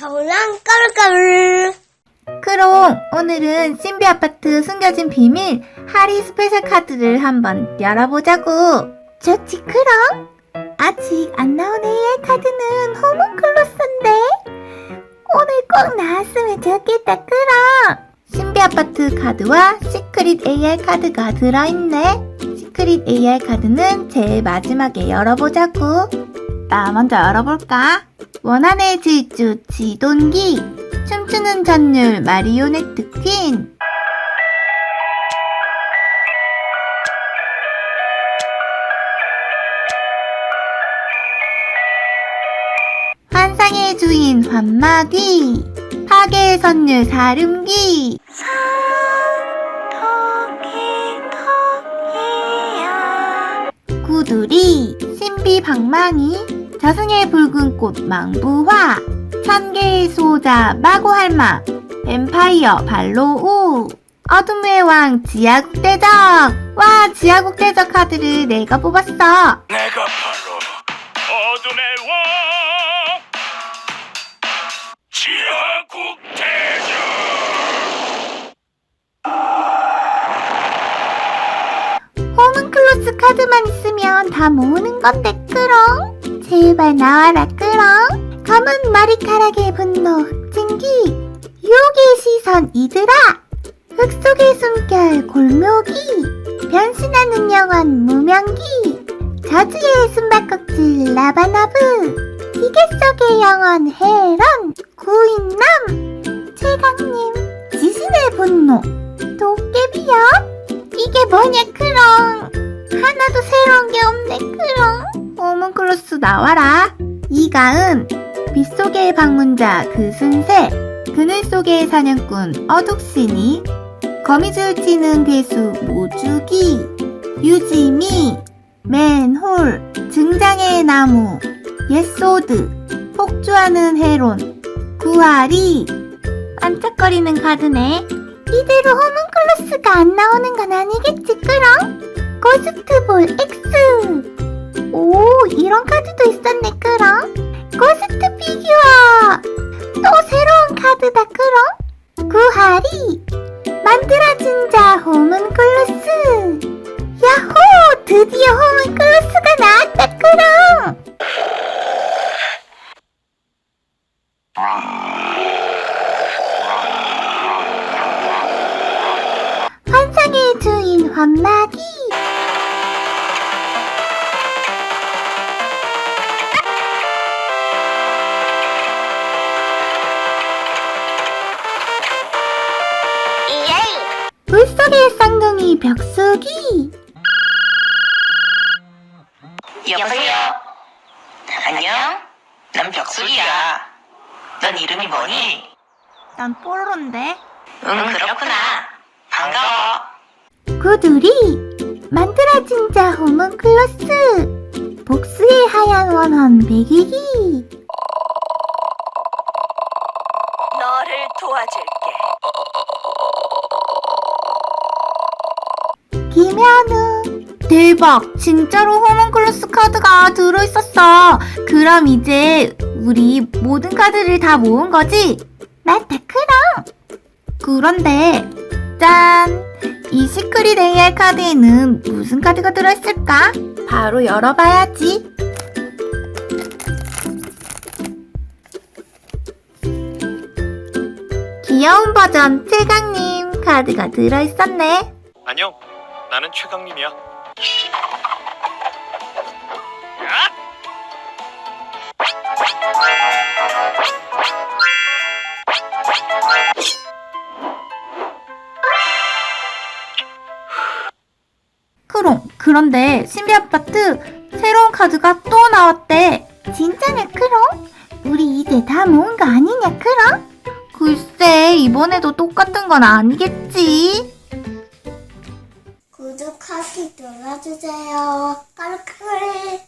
저랑 까르까르. 크롱, 오늘은 신비 아파트 숨겨진 비밀 하리 스페셜 카드를 한번 열어보자고. 좋지, 크롱? 아직 안 나온 AI 카드는 호문클로스인데 오늘 꼭 나왔으면 좋겠다, 크롱. 신비 아파트 카드와 시크릿 AI 카드가 들어있네. 시크릿 AI 카드는 제일 마지막에 열어보자고. 나 먼저 열어볼까? 원한의 질주 지돈기 춤추는 전율 마리오네트 퀸 환상의 주인 환마귀 파괴의 선율 사름귀 구두리 신비 방망이 저승의 붉은 꽃 망부화 천개의 소자 마고할마 뱀파이어 발로우 어둠의 왕 지하국 대적. 와 지하국 대적 카드를 내가 뽑았어. 내가 바로 어둠의 왕 카드만 있으면 다 모으는 건데 크롱 제발 나와라 크롱 검은 머리카락의 분노 흑진기 유혹의 시선 이들아 흙 속의 숨결 골묘기 변신하는 영혼 무명기 저주의 숨바꼭질 라바나브 기계 속의 영혼 헤런 크롱 호문클로스 나와라 이가은 빗속의 방문자 그순새 그늘 속의 사냥꾼 어둑신이 거미줄 치는 괴수 모주기 유지미 맨홀 증장의 나무 옛소드 폭주하는 헤론 구하리 반짝거리는 카드네 이대로 호문클로스가 안 나오는 건 아니겠지, 그럼? 고스트볼 X! 환마귀 물속의 쌍둥이 벽수기 여보세요? 안녕? 난 벽수기야. 넌 이름이 뭐니? 난 뽀로로인데 응, 그렇구나. 반가워. 구두리 만들어진 자 호문클로스 복수의 하얀 원헌 배기기 너를 도와줄게. 김현우 대박 진짜로 호문클로스 카드가 들어있었어 그럼 이제 우리 모든 카드를 다 모은 거지? 맞다 그럼 그런데 짠! 이 시크릿 AR 카드에는 무슨 카드가 들어있을까? 바로 열어봐야지. 귀여운 버전 최강님. 카드가 들어있었네. 안녕. 나는 최강림이야. 크 그런데 신비 아파트 새로운 카드가 또 나왔대. 진짜냐, 크롱? 우리 이제 다 모은 거 아니냐, 크롱? 글쎄, 이번에도 똑같은 건 아니겠지. 구독하기 눌러주세요. 까르까르.